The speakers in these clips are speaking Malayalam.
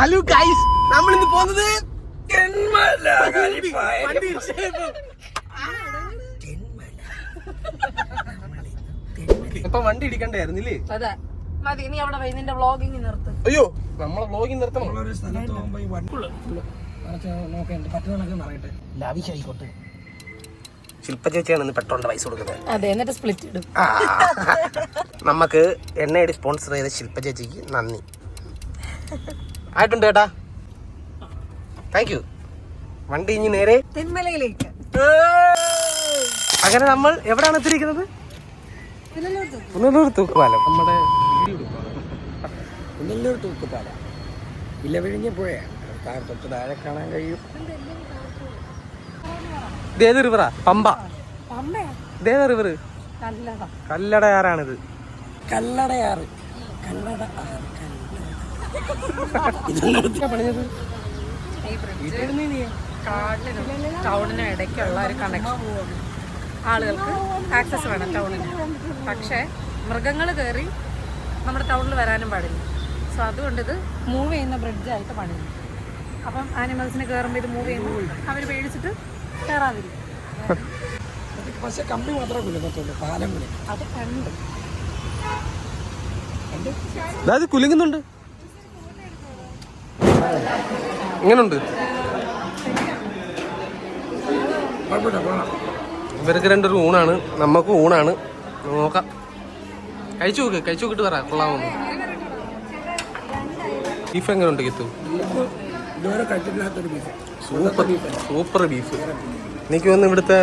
ഹലോ ഗൈസ് നമ്മൾ ഇന്ന് പോകുന്നത് ഇപ്പൊ വണ്ടി ഇടിക്കണ്ടായിരുന്നില്ലേ? അതെ. മതി നീ അവിടെ പോയി നിന്റെ വ്ളോഗിങ് നിർത്ത്. അയ്യോ നമ്മളെ വ്ലോഗിംഗ് നിർത്തണം. ശില്പ ചേച്ചിയാണ് ഇന്ന് പെട്രോളിന്റെ പൈസ കൊടുക്കുന്നത്. അതെ എന്നിട്ട് സ്പ്ലിറ്റ് ഇടും. ആ. നമുക്ക് എണ്ണയടി സ്പോൺസർ ചെയ്ത ശില്പ ചേച്ചിക്ക് നന്ദി. ആയിട്ടുണ്ട് കേട്ടാ താങ്ക് യു വണ്ടി ഇനി നേരെ. തെന്മലയിലേക്ക്. അങ്ങനെ നമ്മൾ എവിടെയാണ് എത്തിയിരിക്കുന്നത്? പുനലൂർ തൂക്കുപാലം. നമ്മുടെ പുനലൂർ തൂക്കുപാലം. ഇലവിഴിഞ്ഞ പുഴയാണ് തൊട്ട് താഴെ കാണാൻ കഴിയും. ഇതേത് റിവറാ പമ്പ. ഇതേത് റിവർ കല്ലട. കല്ലടയാറാണിത്. കല്ലടയാറ്. കല്ലട ആറ്. ടൗണിനും ഇടയ്ക്കുള്ള ഒരു കണക്ഷൻ ആളുകൾക്ക് ആക്സസ് വേണം ടൗണിന് പക്ഷേ മൃഗങ്ങൾ കയറി നമ്മുടെ ടൗണിൽ വരാനും പാടില്ല. സോ അതുകൊണ്ട് ഇത് മൂവ് ചെയ്യുന്ന ബ്രിഡ്ജായിട്ട് പണിയുന്നു. അപ്പം ആനിമൽസിന് കയറുമ്പോൾ ഇത് മൂവ് ചെയ്യുമ്പോൾ അവർ പേടിച്ചിട്ട് കയറാതിരിക്കും. പക്ഷേ കമ്പി മാത്രമേ പാലം അത് കണ്ട്. കുലുങ്ങുന്നുണ്ട്. ഇങ്ങനുണ്ട്. ഇവർക്ക് രണ്ടൊരു ഊണാണ്. നമുക്ക് ഊണാണ്. നോക്കാം. കഴിച്ചു നോക്ക് കഴിച്ചു നോക്കിട്ട് പറ. കൊള്ളാമെന്ന് ബീഫ് എങ്ങനെ ഉണ്ട് കിത്തു സൂപ്പർ സൂപ്പർ ബീഫ്. എനിക്ക് തോന്നുന്നു ഇവിടുത്തെ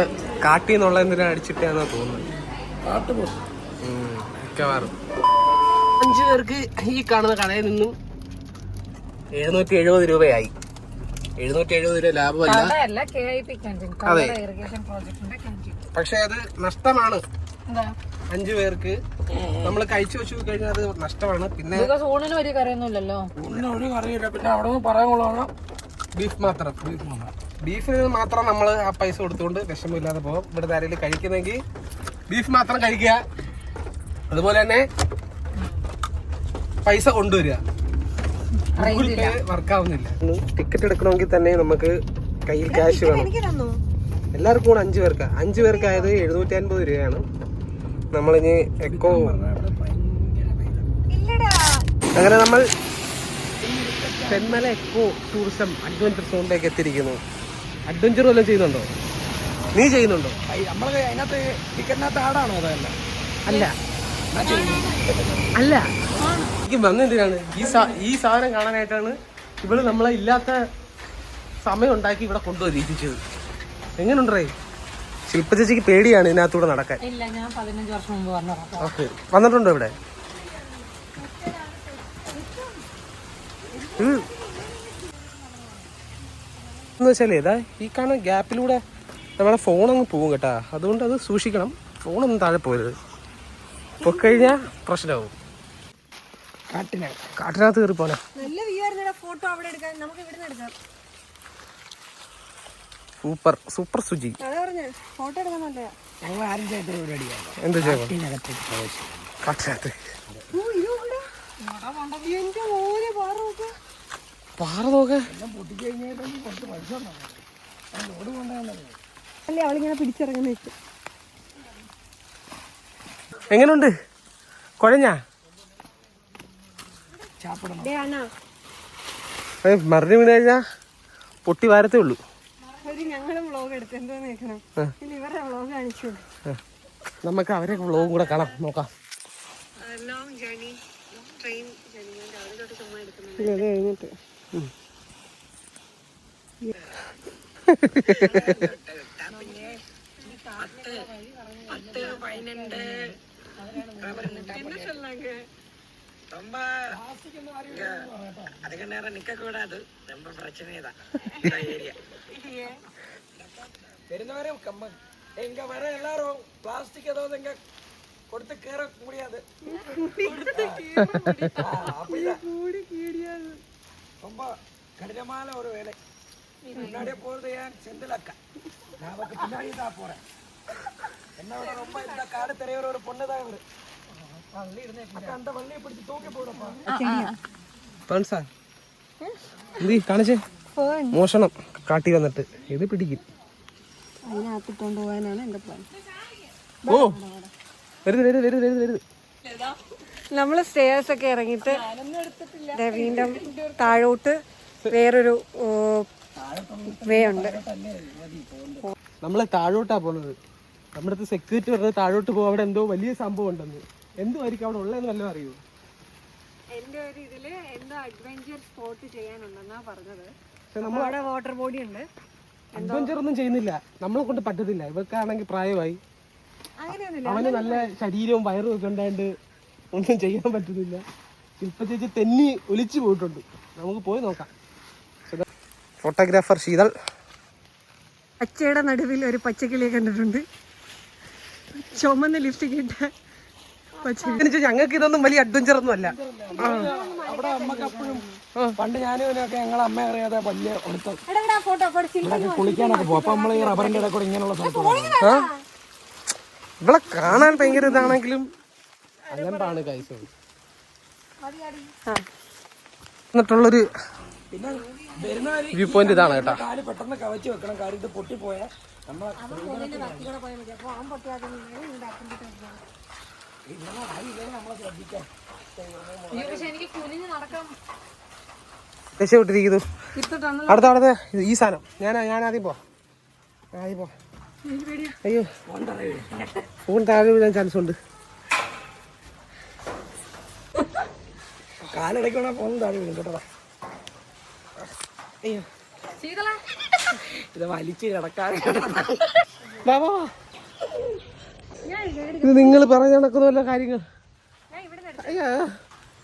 കാട്ടിൽ നിന്നുള്ള എന്തിനാ അടിച്ചിട്ടാന്നാ തോന്നുന്നത്. മിക്കവാറും. അഞ്ചു പേർക്ക് ഈ കാണുന്ന കടയിൽ നിന്നും എഴുന്നൂറ്റി എഴുപത് രൂപയായി. എഴുന്നൂറ്റി എഴുപത് രൂപ ലാഭമല്ല. അതെ. പക്ഷെ അത് നഷ്ടമാണ്. അഞ്ചു പേർക്ക്. നമ്മൾ കഴിച്ചു വെച്ചു കഴിഞ്ഞാൽ അത് നഷ്ടമാണ്. പിന്നെ ഊണിന് വലിയ കറിയൊന്നുമില്ലല്ലോ ഒന്നും ഒരു കറിയില്ല. പിന്നെ അവിടെ നിന്ന് പറയാൻ മാത്രം. ബീഫ് മാത്രം. ബീഫിന് മാത്രം നമ്മൾ ആ പൈസ കൊടുത്തുകൊണ്ട് വിഷമില്ലാതെ പോകും. ഇവിടെ ആരെങ്കിലും കഴിക്കുന്നെങ്കിൽ ബീഫ് മാത്രം കഴിക്കുക. അതുപോലെ തന്നെ പൈസ കൊണ്ടുവരിക. ടിക്കറ്റ് എടുക്കണമെങ്കിൽ തന്നെ നമുക്ക് കയ്യിൽ ക്യാഷ് വേണം. എല്ലാവർക്കും കൂടെ അഞ്ചു പേർക്ക്. അഞ്ചു പേർക്കായത് എഴുന്നൂറ്റി അൻപത് രൂപയാണ്. നമ്മളിനി എക്കോ അങ്ങനെ നമ്മൾ തെന്മല എക്കോ ടൂറിസം അഡ്വഞ്ചർ സോണിലേക്ക് എത്തിയിരിക്കുന്നു. അഡ്വഞ്ചർ വല്ലതും ചെയ്യുന്നുണ്ടോ? നീ ചെയ്യുന്നുണ്ടോ? നമ്മൾ അതിനകത്ത് ടിക്കറ്റിനകത്ത് ആടാണോ അതല്ല അല്ല? അല്ല. എനിക്ക് വന്നെന്തിനാണ്? ഈ ഈ സാധനം കാണാനായിട്ടാണ് ഇവൾ നമ്മളെ ഇല്ലാത്ത സമയം ഉണ്ടാക്കി ഇവിടെ കൊണ്ടുവരിപ്പിച്ചത് എങ്ങനെയുണ്ടേ ശില്പ ചേച്ചിക്ക് പേടിയാണ് ഇതിനകത്തൂടെ നടക്കാൻ. വന്നിട്ടുണ്ടോ ഇവിടെ. എന്ന് വെച്ചാൽ ഏതാ? ഈ കാണുന്ന ഗ്യാപ്പിലൂടെ നമ്മളെ ഫോൺ അങ്ങ് പോകും കേട്ടാ. അതുകൊണ്ട് അത് സൂക്ഷിക്കണം. ഫോണൊന്നും താഴെ പോരുത് പൊക്കഴിഞ്ഞാൽ പ്രശ്നമാവും. കാട്ടിനകത്ത് കാട്ടിനകത്ത് കയറി പോനെ നല്ല വ്യൂ ആയിരുന്നു ഫോട്ടോ അവിടെ എടുക്കാൻ. നമുക്ക് ഇവിടെ എടുക്കാം. സൂപ്പർ സൂപ്പർ സുജി ഫോട്ടോ എടുക്കാൻ നല്ലതാ. ഞങ്ങൾ ആരും ചെയ്ത പരിപാടിയാണ് എന്ത് ചെയ്യണം? കാട്ടിനകത്ത് പ്രവേശിക്കും. കാട്ടിനകത്ത്. എന്റെ മോനെ പാറ നോക്ക്. അല്ലേ അവളിങ്ങനെ പിടിച്ചിറങ്ങുന്ന. വെച്ചു എങ്ങനുണ്ട്? കുഴഞ്ഞാ? മറിഞ്ഞു വീണ്? കഴിഞ്ഞാ പൊട്ടി വാരത്തേ ഉള്ളൂ. നമുക്ക് അവരെ വ്ളോഗും കൂടെ കാണാം. നോക്കാം. ലോങ് ரொம்ப இங்க அதிக நேரம் நிக்க கூடாது ரொம்ப பிரச்சனை தான் இந்த ஏரியா தெரிந்தவரை கம்ம எங்க வர எல்லாரும் பிளாஸ்டிக் ஏதாவது எங்க கொடுத்து கீற முடியாது ஆ, அப்படிதான். ரொம்ப கடினமான ஒரு வேலை முன்னாடியே போறது ஏன் செந்தில் அக்கா நான் அவருக்கு பின்னாடி தான் போறேன் என்னோட ரொம்ப இந்த காடு தெரியற ஒரு பொண்ணு தான் இவரு മോഷണം കാട്ടി വന്നിട്ട്. ഇത് പിടിക്കും. അതിനകത്തിട്ടോണ്ട് ഓ. വരുത് വരുത് വരുത് വരുത് വരുത് നമ്മൾ സ്റ്റേഴ്സ് ഒക്കെ ഇറങ്ങിയിട്ട് വീണ്ടും താഴോട്ട് വേറൊരു വേ ഉണ്ട്. നമ്മളെ താഴോട്ടാ പോണത്. നമ്മുടെ അടുത്ത് സെക്യൂരിറ്റി പറഞ്ഞത് താഴോട്ട് പോകാൻ അവിടെ എന്തോ വലിയ സംഭവം ഉണ്ടെന്ന്. എന്തുമായിരിക്കും അവിടെ ഉള്ളതെന്ന് വല്ലതും അറിയൂ? എന്റെ ഒരു ഇതിൽ എന്തോ അഡ്വഞ്ചർ സ്പോട്ട് ചെയ്യാനുണ്ടെന്നാ പറഞ്ഞത്. അവിടെ വാട്ടർ ബോഡി ഉണ്ട്. അഡ്വഞ്ചർ ഒന്നും ചെയ്യുന്നില്ല. നമ്മളെ കൊണ്ട് പറ്റത്തില്ല. ഇവർക്കാണെങ്കിൽ പ്രായമായി. അവന് നല്ല ശരീരവും വയറും ഒക്കെ ഉണ്ടായിട്ട് ഒന്നും ചെയ്യാൻ പറ്റുന്നില്ല. ശില്പ ചേച്ചി തെന്നി ഒലിച്ചു പോയിട്ടുണ്ട്. നമുക്ക് പോയി നോക്കാം. ഫോട്ടോഗ്രാഫർ ശീതൾ. പച്ചയുടെ നടുവിൽ ഒരു പച്ചക്കിളിയെ കണ്ടിട്ടുണ്ട്. ചുമന്ന് ലിഫ്റ്റ് കിട്ട പച്ച ഞങ്ങൾക്ക് ഇതൊന്നും വലിയ അഡ്വഞ്ചർ ഒന്നും അല്ല. അവിടെ അമ്മയ്ക്ക് അപ്പോഴും പണ്ട് ഞാനും ഇവനൊക്കെ ഞങ്ങളെ അമ്മ അറിയാതെ വലിയ കുളിക്കാനൊക്കെ പോകും അപ്പൊ ഈ റബ്ബറിന്റെ ഇങ്ങനെയുള്ള സ്ഥലത്ത്? ഇവളെ കാണാൻ ഭയങ്കര ഇതാണെങ്കിലും. കൈസ് എന്നിട്ടുള്ളൊരു വ്യൂ പോയിന്റ് ഇതാണ് കേട്ടോ. കാൽ പെട്ടെന്ന് കവച്ച് വെക്കണം. കാര്യം ഇത് പൊട്ടിപ്പോയാൽ നമ്മളെ പക്ഷെ എനിക്ക് കുനിഞ്ഞ് നടക്കാൻ രക്ഷപ്പെട്ടിരിക്കുന്നു അടുത്ത അടുത്ത. ഈ സാധനം. ഞാൻ ഞാൻ ആദ്യം പോ. ആദ്യം പോ അയ്യോ. ഫോൺ താഴെ വീഴാൻ ചാൻസ് ഉണ്ട്. കാലിടയ്ക്കണ ഫോൺ താഴെ വീഴും കേട്ടോ. അയ്യോ. ഇത് വലിച്ച് കിടക്കാൻ വാ, വാ. ഇത് നിങ്ങൾ പറഞ്ഞ നടക്കുന്ന വല്ല കാര്യങ്ങൾ?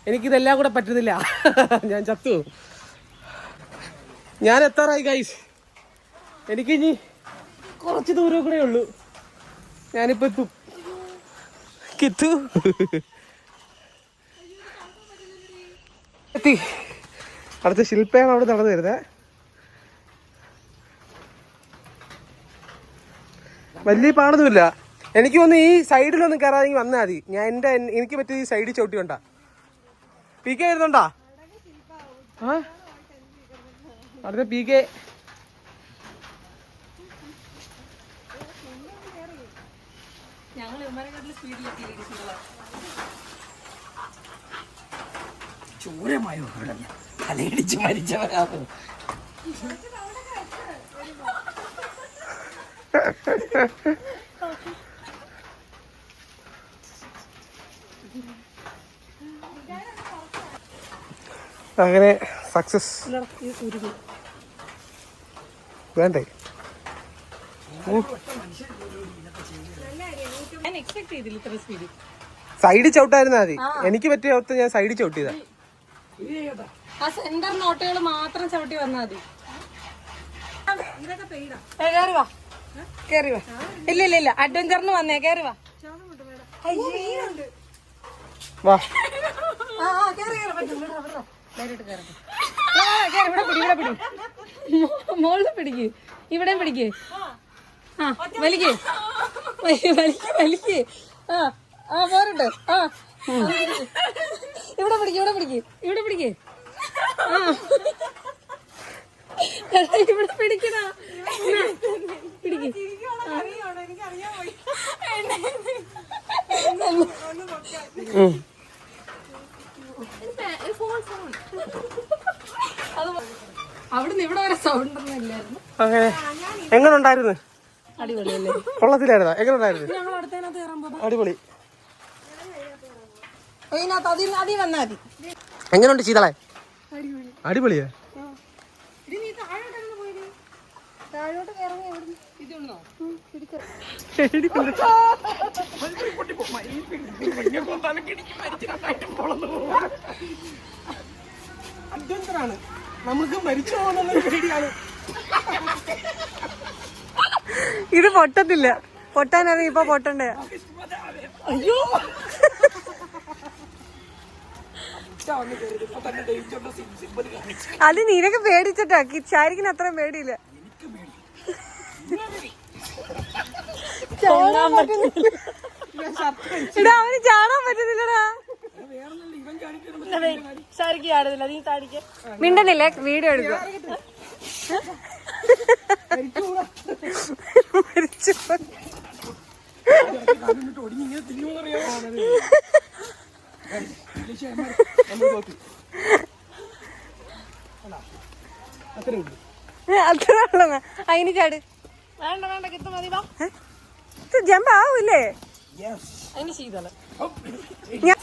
എനിക്കിതെല്ലാം കൂടെ പറ്റുന്നില്ല. ഞാൻ ചത്തു. ഞാൻ എത്താറായി ഗൈസ് എനിക്കിനി കുറച്ച് ദൂരം കൂടെ ഉള്ളൂ. ഞാനിപ്പോ എത്തും. കിത്തു എത്തി. അടുത്ത ശില്പയാണ് അവിടെ നടന്നു വരുന്നത് വലിയ പാടൊന്നുമില്ല. എനിക്ക് തോന്നുന്നു ഈ സൈഡിലൊന്നും കയറാതെങ്കിൽ വന്നാൽ മതി. ഞാൻ എന്റെ എനിക്ക് പറ്റിയ ഈ സൈഡിൽ ചവിട്ടി കൊണ്ടാ. പി കെ വരുന്നുണ്ടാ ആ? അടുത്ത പി കെ ചൂരമായോ തലയിടിച്ച് മരിച്ചവരാണ്. അങ്ങനെ സക്സസ് വേണ്ടേ? സൈഡ് ചവിട്ടായിരുന്ന ചെയ്തില്ല ഇത്ര സ്പീഡ് സൈഡിൽ ചവിട്ടായിരുന്നാ മതി. എനിക്ക് പറ്റിയ അവസ്ഥ ഞാൻ സൈഡ് ചവിട്ടിയതാ. ആ സെന്റർ നോട്ടുകൾ മാത്രം ചവിട്ടി വന്നാൽ മതി. ഏ, കേറി വാ. കേറി വാ. ഇല്ല ഇല്ല ഇല്ല. അഡ്വഞ്ചറിന് വന്നേ കേറി വാ. വാ. ആ, ആ, കേറ്, കേറ്, പറ്റും, വിടറാ, വിടറാ. ധൈര്യമായിട്ട് കേറ്. ആ, ആ, കേറ്, ഇവിടെ പിടി, ഇവിടെ പിടി. മോ- പിടിക്ക്. ഇവിടെ പിടിക്ക്. ആ വലിക്ക്. വലിക്ക് വലിക്ക് വലിക്ക്. ആ ആ പോരട്ടെ. ആ. ഇവിടെ പിടിക്ക് ഇവിടെ പിടിക്ക്. ഇവിടെ പിടിക്ക്. ആ. ഇവിടെ പിടിക്കണ പിടിക്ക്. ഉം. അവിടുന്ന് ഇവിടെ വരെ സൗണ്ട് ഒന്നും ഇല്ലായിരുന്നു. അങ്ങനെ. എങ്ങനെ ഉണ്ടായിരുന്നു അടിപൊളിയല്ലേ? കൊള്ളത്തിലായിരുന്നോ എങ്ങനെ ഉണ്ടായിരുന്നു ഞങ്ങൾ അടുത്തതിനകത്ത് കയറാൻ പോകും അടിപൊളി. അതിനകത്ത് അതിൽ അതിൽ വന്നാൽ മതി. എങ്ങനെയുണ്ട് ശീതളെ? അടിപൊളിയാ. താഴോട്ട് അഡ്വഞ്ചറാണ് നമുക്ക് മരിച്ചു പോകുന്ന പേടിയാണ്. ഇത് പൊട്ടത്തില്ല. പൊട്ടാനാണ് ഇപ്പൊ പൊട്ടണ്ടേ? അയ്യോ. അത് നിനക്ക് പേടിച്ചിട്ടാ. കിച്ചാരിക്കിന് അത്ര പേടിയില്ല. ചാടാൻ പറ്റുന്നില്ല. എടാ അവന് ചാടാൻ പറ്റുന്നില്ലടാ. വേറൊന്നുമില്ല. ഇവൻ താടിക്ക്. മിണ്ടുന്നില്ലേ വീഡിയോ എടുക്കുക. മരിച്ചു. അത്രേ ഉള്ളൂ. അതിന് ചാട്. വേണ്ട വേണ്ട കിത്ത മതി വാ. ജമ്പ് ആവൂല്ലേ അതിന് ചെയ്തോളെ ഞാൻ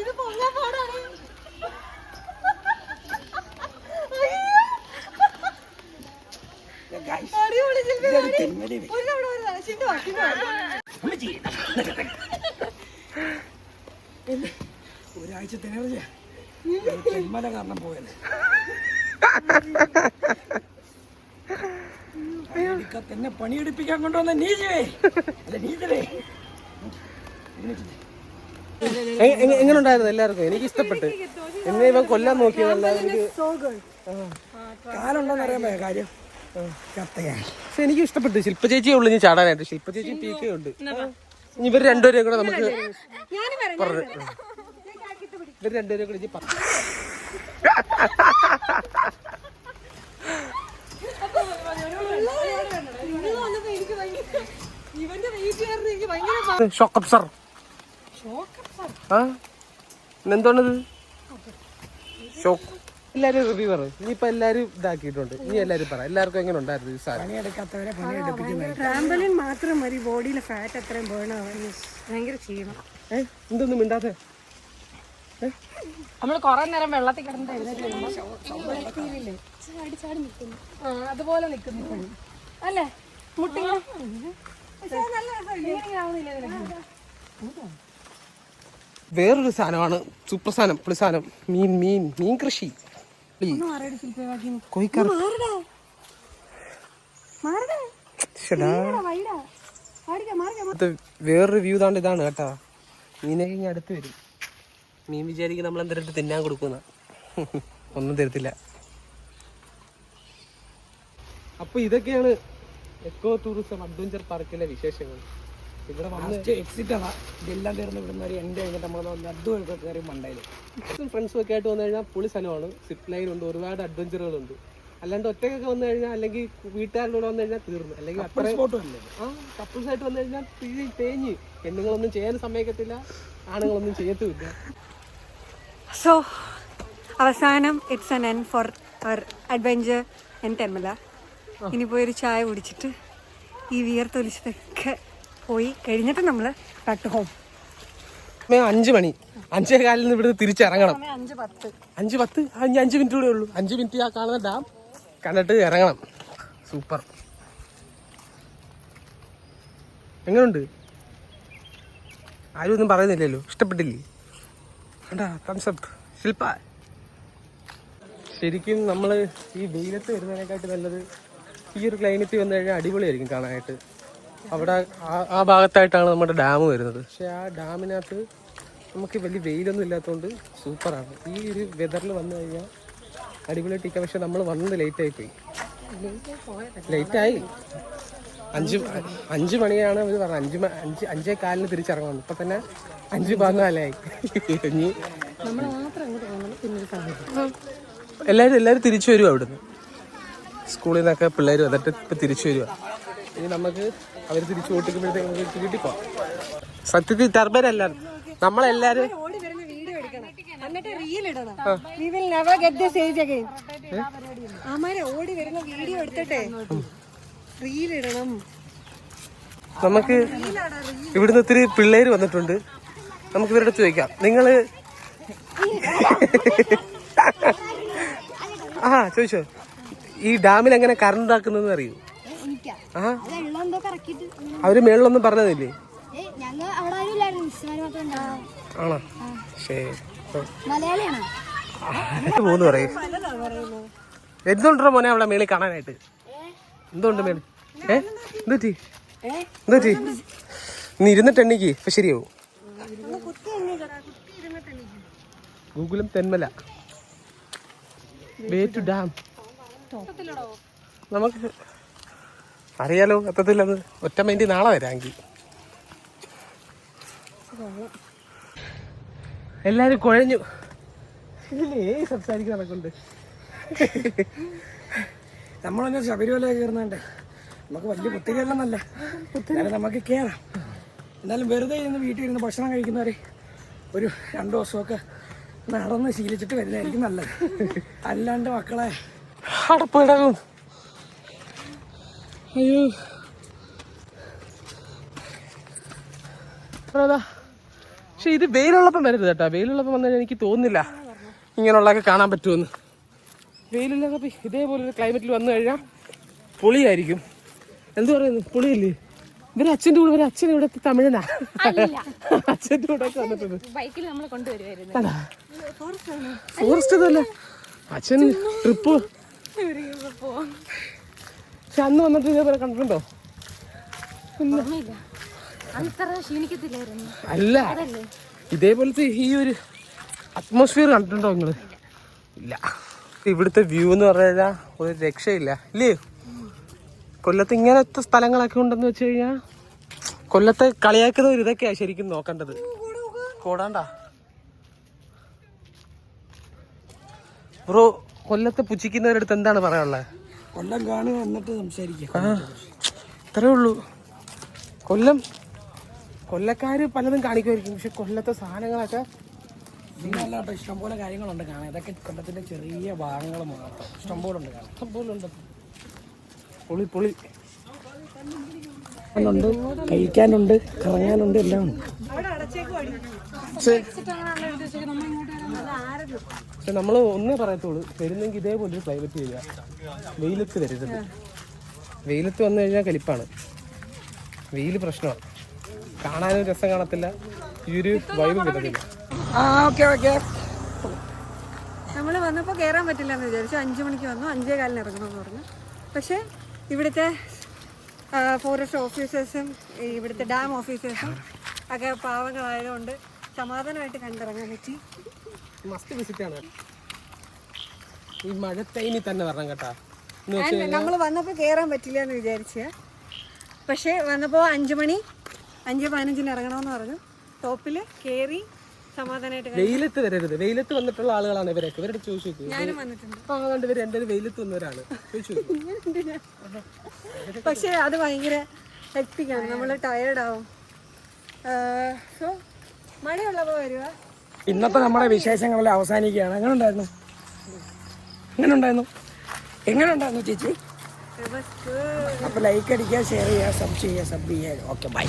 ഇത് പൊങ്ങാൻ പാടാണ്. അടിപൊളി ശില്പി ഒരു തവണ ഒരു തവണ ചിന്ത വാ ചിന്ത ഒരാഴ്ച തിനറിയ തെന്മല കാരണം പോയത് എന്നെ പണിയെടുപ്പിക്കാൻ കൊണ്ടുവന്ന നീജവേ. അല്ല നീജവേ. എങ്ങനെ ഉണ്ടായിരുന്നു എല്ലാവർക്കും? എനിക്ക് ഇഷ്ടപ്പെട്ട്. എന്നെ ഇവ കൊല്ലാൻ നോക്കിയതല്ല. എനിക്ക് കാലുണ്ടോന്ന് അറിയാൻ പോയ കാര്യം. പക്ഷെ എനിക്ക് ഇഷ്ടപ്പെട്ടു. ശില്പ ചേച്ചിയെ ഉള്ളു ഇനി ചാടാനായിട്ട്. ശില്പ ചേച്ചി പീക്കേ ഉണ്ട്. ഇനി ഇവർ രണ്ടുപേരെയും കൂടെ നമുക്ക് ഇവർ രണ്ടുപേരെയും കൂടെ ഇനി പത്ത് ഇവന്റെ വെയിറ്റ് കാരണം എനിക്ക് ഭയങ്കര ഷോക്കപ്പ് സർ ആ? എന്തുകൊണ്ടത് ഷോക്ക് എല്ലാരും റിവ്യൂ പറ ഇനിയിപ്പോ എല്ലാരും ഇതാക്കിയിട്ടുണ്ട്. ഇനി എല്ലാരും പറ. എല്ലാവർക്കും എങ്ങനെ ഉണ്ടായിരുന്നു ഈ സാധനം? ട്രാമ്പലിൻ മാത്രം മതി. ബോഡിയിലെ ഫാറ്റ് അത്രയും ആവാൻ ഭയങ്കര ക്ഷീണം. ഏ? എന്തൊന്നും മിണ്ടാതെ നമ്മൾ കുറെ നേരം വെള്ളത്തിൽ കിടന്നിട്ട് എഴുന്നേറ്റ് വരുമ്പോ ഫീലില്ലേ? ചാടി ചാടി നിൽക്കുന്നു ആ അതുപോലെ നിൽക്കുന്നു അല്ലേ? മുട്ടിങ്ങനെ വേറൊരു സാധനമാണ്. സൂപ്പർ സാധനം. പുളി സാധനം. മീൻ മീൻ മീൻ കൃഷി. വേറൊരു വ്യൂ താണ്ട് ഇതാണ് കേട്ടാ. മീനൊക്കെ ഇങ്ങനെ അടുത്ത് വരും. മീൻ വിചാരിക്കും നമ്മൾ എന്തെങ്കിലും തിന്നാൻ കൊടുക്കുന്ന ഒന്നും തരത്തില്ല. അപ്പൊ ഇതൊക്കെയാണ് എക്കോ ടൂറിസം അഡ്വഞ്ചർ പാർക്കിലെ വിശേഷങ്ങൾ. ഇവിടെ വന്ന് എക്സിറ്റ് ആണ്. ഇതെല്ലാം തീർന്ന് ഇവിടുന്ന് ഒരു എന്റെ കഴിഞ്ഞിട്ട് നമ്മൾ അതുമൊക്കെ കയറി മണ്ടയിൽ ഫ്രണ്ട്സും ഒക്കെ ആയിട്ട് വന്നു കഴിഞ്ഞാൽ പുളി സ്ഥലമാണ്. സിപ്പ് ലൈൻ ഉണ്ട് ഒരുപാട് അഡ്വഞ്ചറുകളുണ്ട് അല്ലാണ്ട് ഒറ്റയ്ക്കൊക്കെ വന്നു കഴിഞ്ഞാൽ അല്ലെങ്കിൽ വീട്ടുകാരുടെ കൂടെ വന്നു കഴിഞ്ഞാൽ തീർന്നു. അല്ലെങ്കിൽ അത്ര ഫോട്ടോ അല്ലേ ആ കപ്പിൾസ് ആയിട്ട് വന്നു കഴിഞ്ഞാൽ തീരെ തേഞ്ഞ്. പെണ്ണുങ്ങളൊന്നും ചെയ്യാൻ സമ്മതിക്കത്തില്ല ആണുങ്ങളൊന്നും ചെയ്യത്തുമില്ല. സോ അവസാനം it's an an four hour adventure in Thenmala ഇനി പോയി ഒരു ചായ കുടിച്ചിട്ട് ഈ വിയർത്തൊലിച്ചതൊക്കെ പോയി. കഴിഞ്ഞിട്ട് നമ്മൾ ബാക്ക് ഹോം അഞ്ച് മണി. അഞ്ചേ കാലിൽ നിന്ന് ഇവിടുന്ന് തിരിച്ചിറങ്ങണം. അഞ്ച് പത്ത്. അഞ്ച് പത്ത്? അഞ്ച് അഞ്ച് മിനിറ്റ് കൂടെ ഉള്ളൂ. അഞ്ച് മിനിറ്റ് ആ കാണുന്ന ഡാം കണ്ടിട്ട് ഇറങ്ങണം. സൂപ്പർ എങ്ങനെയുണ്ട് ആരും ഒന്നും പറയുന്നില്ലല്ലോ. ഇഷ്ടപ്പെട്ടില്ലേ? കണ്ടാ കൺസെപ്റ്റ് ശില്പ. ശരിക്കും നമ്മൾ ഈ വെയിലത്ത് വരുന്നതിനെക്കാട്ടി നല്ലത് ഈ ഒരു ക്ലൈമറ്റ് വന്നു കഴിഞ്ഞാൽ അടിപൊളിയായിരിക്കും കാണാനായിട്ട്. അവിടെ ആ- ഭാഗത്തായിട്ടാണ് നമ്മുടെ ഡാം വരുന്നത്. പക്ഷെ ആ ഡാമിനകത്ത് നമുക്ക് വലിയ വെയിലൊന്നും ഇല്ലാത്തതുകൊണ്ട് സൂപ്പറാണ്. ഈ ഒരു വെതറിൽ വന്നു കഴിഞ്ഞാൽ അടിപൊളിയായിട്ടിരിക്കാം പക്ഷെ നമ്മൾ വന്നത് ലേറ്റായി പോയി. ആയി. അഞ്ച് അഞ്ച് മണിയാണ് അവർ പറഞ്ഞത്. അഞ്ച് അഞ്ച് അഞ്ചേ കാലിന് തിരിച്ചിറങ്ങണം ഇപ്പൊ തന്നെ അഞ്ച് പതിനാലായി ഇനി എല്ലാവരും എല്ലാവരും തിരിച്ചു വരും അവിടുന്ന്? സ്കൂളിൽ നിന്നൊക്കെ പിള്ളേർ വന്നിട്ട് ഇപ്പം തിരിച്ചു വരിക ഇനി നമുക്ക് അവർ തിരിച്ചു ഓട്ടിക്കുമ്പോഴത്തേക്ക് നമുക്ക് വീട്ടിൽ പോവാം. സത്യത്തിൽ ടർബരല്ല നമ്മളെല്ലാരും ഓടി വരുന്ന വീഡിയോ എടുക്കണം എന്നിട്ട് റീൽ ഇടണം. We will never get this age again അമാരെ ഓടി വരുന്ന വീഡിയോ എടുത്തിട്ടെ? റീൽ ഇടണം. നമുക്ക് ഇവിടുന്ന് ഒത്തിരി പിള്ളേര് വന്നിട്ടുണ്ട്. നമുക്ക് ഇവരുടെ ചോദിക്കാം. നിങ്ങൾ ആ ചോദിച്ചോ. ഈ ഡാമിൽ എങ്ങനെ കറണ്ട് ആക്കുന്നതെന്ന് അറിയൂ? ആ. അവർ മേളിലൊന്നും പറഞ്ഞതില്ലേ? ആണോ? ശരി പോന്ന് പറയും. എന്തുണ്ടോ മോനെ അവിടെ മേളിൽ കാണാനായിട്ട്? എന്തുണ്ട് മേളിൽ ഏ? എന്തുറ്റി എന്തുറ്റി നീ ഇരുന്നിട്ട് എണ്ണിക്ക് ഇപ്പൊ ശരിയാവും? ഗൂഗിളും തെന്മല. Way to dam. നമുക്ക് അറിയാലോ എത്തത്തില്ലെന്ന് ഒറ്റ മൈൻഡ് നാളെ വരാങ്കി എല്ലാരും കുഴഞ്ഞു. സംസാരിക്കാൻ നടക്കുന്നുണ്ട് നമ്മളൊന്ന് ശബരിമല കയറുന്നുണ്ട് നമുക്ക് വലിയ കുത്തിരിയല്ലെന്നല്ല. കുത്തിരി നമുക്ക് കയറാം എന്നാലും വെറുതെ ഇരുന്ന് വീട്ടിൽ ഇരുന്ന് ഭക്ഷണം കഴിക്കുന്നവരെ ഒരു രണ്ടു ദിവസമൊക്കെ നടന്ന് ശീലിച്ചിട്ട് വരുന്നതായിരിക്കും നല്ലത്. അല്ലാണ്ട് മക്കളെ അടപ്പിടകും അയ്യോ. അതാ പക്ഷെ ഇത് വെയിലുള്ളപ്പം വരരുത് കേട്ടോ. വെയിലുള്ളപ്പം വന്നാൽ എനിക്ക് തോന്നുന്നില്ല ഇങ്ങനെയുള്ളതൊക്കെ കാണാൻ പറ്റുമെന്ന്. വെയിലില്ലാതെ ഇതേപോലെ ഒരു ക്ലൈമറ്റിൽ വന്നു കഴിഞ്ഞാൽ പൊളിയായിരിക്കും. എന്ത് പറയുന്നു? പൊളിയില്ലേ? ഇവരെ അച്ഛന്റെ കൂടെ ഇവരെ അച്ഛൻ ഇവിടെ തമിഴനാ. അച്ഛന്റെ കൂടെ ഒക്കെ വന്നിട്ടുണ്ട്. ഫോറസ്റ്റ് അതല്ല അച്ഛൻ ട്രിപ്പ് പക്ഷെ അന്ന് വന്നിട്ട് ഇതേപോലെ കണ്ടിട്ടുണ്ടോ? അല്ല. ഇതേപോലത്തെ ഈ ഒരു അറ്റ്മോസ്ഫിയർ കണ്ടിട്ടുണ്ടോ നിങ്ങൾ? ഇല്ല. ഇവിടുത്തെ വ്യൂ എന്ന് പറഞ്ഞാൽ ഒരു രക്ഷയില്ല. ഇല്ലേ? കൊല്ലത്ത് ഇങ്ങനത്തെ സ്ഥലങ്ങളൊക്കെ ഉണ്ടെന്ന് വെച്ച് കഴിഞ്ഞാൽ കൊല്ലത്തെ കളിയാക്കുന്ന ഒരു ഇതൊക്കെയാ ശരിക്കും നോക്കേണ്ടത്. കൂടാണ്ടാ? ബ്രോ കൊല്ലത്തെ പുച്ഛിക്കുന്നവരടുത്ത് എന്താണ് പറയാനുള്ളത് കൊല്ലം കാണുക എന്നിട്ട് സംസാരിക്കുക ഇത്രേ ഉള്ളൂ. കൊല്ലം കൊല്ലക്കാര് പലതും കാണിക്കുമായിരിക്കും. പക്ഷെ കൊല്ലത്തെ സാധനങ്ങളൊക്കെ ഇന്നല്ല കേട്ടോ ഇഷ്ടംപോലെ കാര്യങ്ങളുണ്ട് കാണാൻ. ഇതൊക്കെ കൊല്ലത്തിന്റെ ചെറിയ ഭാഗങ്ങൾ മാത്രം. ഇഷ്ടംപോലെ ഉണ്ട് കാണാൻ. ഇഷ്ടംപോലുണ്ട്. പൊളി പൊളി. ണ്ട് കഴിക്കാനുണ്ട് കറങ്ങാനുണ്ട് എല്ലാം ഉണ്ട് പക്ഷെ നമ്മൾ ഒന്നേ പറയത്തുള്ളൂ വരുന്നെങ്കിൽ ഇതേപോലെ ഒരു ക്ലൈമറ്റ് ചെയ്യുക വെയിലത്ത് വരരുത്. വെയിലത്ത് വന്നു കഴിഞ്ഞാൽ കലിപ്പാണ്. വെയിൽ പ്രശ്നമാണ്. കാണാനും രസം കാണത്തില്ല. ഈ ഒരു വൈബ് കിട്ടത്തില്ല. ആ ഓക്കെ ഓക്കെ നമ്മൾ വന്നപ്പോൾ കയറാൻ പറ്റില്ല എന്ന് വിചാരിച്ചു. അഞ്ച് മണിക്ക് വന്നു. അഞ്ചേ കാലിന് ഇറങ്ങണമെന്ന് പറഞ്ഞു. പക്ഷേ ഇവിടുത്തെ ഫോറസ്റ്റ് ഓഫീസേഴ്സും ഇവിടുത്തെ ഡാം ഓഫീസേഴ്സും ഒക്കെ പാവങ്ങളായതുകൊണ്ട് സമാധാനമായിട്ട് കണ്ടിറങ്ങാൻ പറ്റി. മസ്റ്റ് വിസിറ്റ് ആണ് ഈ മഴ ടൈമിൽ തന്നെ വരണം കേട്ടോ. നമ്മൾ വന്നപ്പോൾ കേറാൻ പറ്റില്ല എന്ന് വിചാരിച്ച. പക്ഷേ വന്നപ്പോൾ അഞ്ചു മണി അഞ്ച് പതിനഞ്ചിന് ഇറങ്ങണമെന്ന് പറഞ്ഞു. ടോപ്പിൽ കയറി സമാധാനമായിട്ട് കഴി- വെയിലത്ത് വരരുത്. വെയിലത്ത് വന്നിട്ടുള്ള ആളുകളാണ് ഇവരൊക്കെ. ഇവരുടെ ചോദിച്ചു ഞാനും വന്നിട്ടുണ്ട്. ആ അതുകൊണ്ട് ഇവർ എന്റെ ഒരു വെയിലത്ത് വന്നവരാണ് ചോദിച്ചു പക്ഷേ അത് ഭയങ്കര ഹെക്ടിക്കാണ് നമ്മൾ ടയേർഡാവും സോ മഴയുള്ളപ്പോൾ വരിക ഇന്നത്തെ നമ്മുടെ വിശേഷങ്ങളിൽ അവസാനിക്കുകയാണ്. എങ്ങനെ ഉണ്ടായിരുന്നു എങ്ങനെ ഉണ്ടായിരുന്നു എങ്ങനെ ഉണ്ടായിരുന്നു ചേച്ചി അപ്പൊ അപ്പോൾ ലൈക്ക് അടിക്കുക ഷെയർ ചെയ്യുക സബ് ചെയ്യുക സബ് ചെയ്യുക. Okay bye